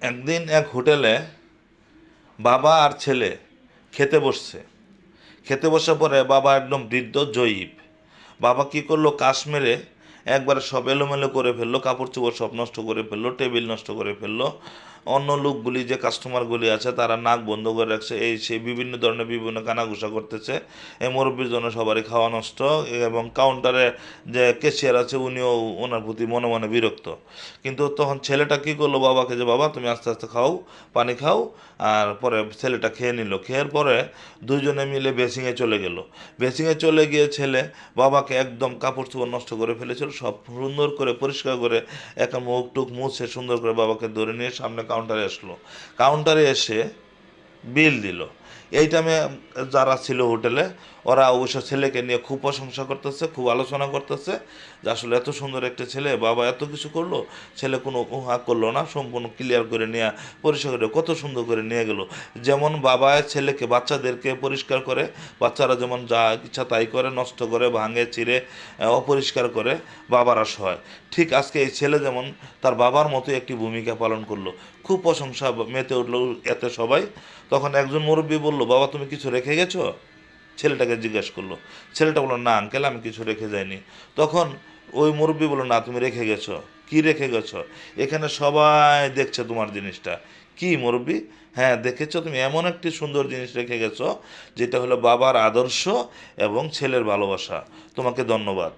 একদিন এক হোটেলে বাবা আর ছেলে খেতে বসছে। খেতে বসার পরে বাবা একদম বৃদ্ধ জয়ীব। বাবা কি করল? কাশ্মীরে একবারে সব এলোমেলো করে ফেলল, কাপড় চোপড় সব নষ্ট করে ফেলল, টেবিল নষ্ট করে ফেলল। অন্য লোকগুলি যে কাস্টমারগুলি আছে, তারা নাক বন্ধ করে রাখছে। এই সেই বিভিন্ন ধরনের বিভিন্ন কানাঘুষা করতেছে। এই মুরব্বীর জন্য সবারই খাওয়া নষ্ট এবং কাউন্টারে যে ক্যাশিয়ার আছে, উনিও ওনার প্রতি মনে মনে বিরক্ত। কিন্তু তখন ছেলেটা কি করল? বাবাকে যে, বাবা, তুমি আস্তে আস্তে খাও, পানি খাও। আর পরে ছেলেটা খেয়ে নিল। খেয়ে পরে দুজনে মিলে বেসিংয়ে চলে গেল। বেসিংয়ে চলে গিয়ে ছেলে বাবাকে একদম কাপড় চোপড় নষ্ট করে ফেলেছিল। সব সুন্দর করে, পরিষ্কার করে, একটা মুখ টুক মুছে সুন্দর করে বাবাকে ধরে নিয়ে সামনে কাউন্টারে আসলো। কাউন্টারে এসে বিল দিল। এই টাইমে যারা ছিল হোটেলে, ওরা অবশ্য ছেলেকে নিয়ে খুব প্রশংসা করতেছে, খুব আলোচনা করতেছে যে আসলে এত সুন্দর একটা ছেলে, বাবা এত কিছু করল, ছেলে কোনো উহা করল না, সম্পূর্ণ ক্লিয়ার করে নেওয়া পরিষ্কার করে, কত সুন্দর করে নিয়ে গেল। যেমন বাবা ছেলেকে, বাচ্চাদেরকে পরিষ্কার করে, বাচ্চারা যেমন যা ইচ্ছা তাই করে, নষ্ট করে, ভাঙে চিরে অপরিষ্কার করে, বাবারা সহায় ঠিক আজকে এই ছেলে যেমন তার বাবার মতো একটি ভূমিকা পালন করল। খুব প্রশংসা মেতে উঠল এতে সবাই। তখন একজন মুরব্বী বলল, বাবা, তুমি কিছু রেখে গেছো? ছেলেটাকে জিজ্ঞেস করল, ছেলেটা বলল, না, আঙ্কেল, আমি কিছু রেখে যাইনি। তখন ওই মুরব্বী বলল, না, তুমি রেখে গেছো। কি রেখে গেছো? এখানে সবাই দেখছে তোমার জিনিসটা। কি মুরব্বী? হ্যাঁ দেখেছ, তুমি এমন একটি সুন্দর জিনিস রেখে গেছো, যেটা হলো বাবার আদর্শ এবং ছেলের ভালোবাসা। তোমাকে ধন্যবাদ।